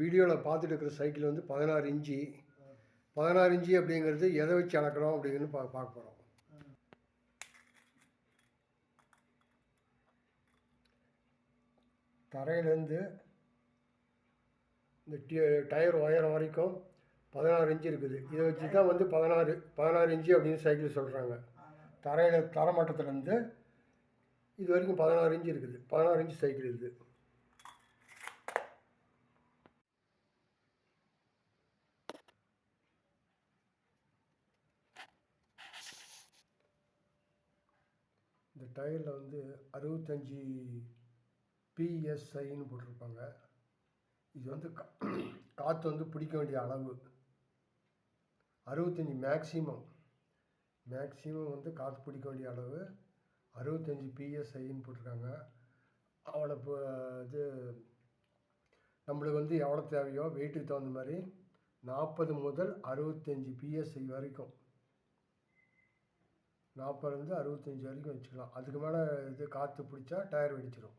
வீடியோவில் பார்த்துட்டு இருக்கிற சைக்கிள் வந்து பதினாறு இன்ச்சு. பதினாறு இன்ச்சு அப்படிங்கிறது எதை வச்சு அளக்கிறோம் அப்படிங்கிறது பா பார்க்க போகிறோம் தரையிலேருந்து இந்த டி டயர் உயரம் வரைக்கும் பதினாறு இன்ச்சு இருக்குது. இதை வச்சு தான் வந்து பதினாறு பதினாறு இன்ச்சு அப்படின்னு சைக்கிள் சொல்கிறாங்க தரையில் தரமட்டத்துலேருந்து இது வரைக்கும் பதினாறு இன்ச்சு இருக்குது. பதினாறு இன்ச்சு சைக்கிள் இருக்குது இந்த டயரில் வந்து அறுபத்தஞ்சி பிஎஸ்ஐன்னு போட்டிருப்பாங்க. இது வந்து கா காற்று வந்து பிடிக்க வேண்டிய அளவு. அறுபத்தஞ்சி மேக்ஸிமம் மேக்ஸிமம் வந்து காற்று பிடிக்க வேண்டிய அளவு. அறுபத்தஞ்சி பிஎஸ்ஐன்னு போட்டிருக்காங்க. அவளை இப்போ இது நம்மளுக்கு வந்து எவ்வளோ தேவையோ வெயிட்டுக்கு தகுந்த மாதிரி நாற்பது முதல் அறுபத்தஞ்சி பிஎஸ்ஐ வரைக்கும். நாற்பதுலேருந்து அறுபத்தஞ்சி வரைக்கும் வச்சுக்கலாம். அதுக்கு மேலே இது காற்று பிடிச்சா டயர் வெடிச்சிடும்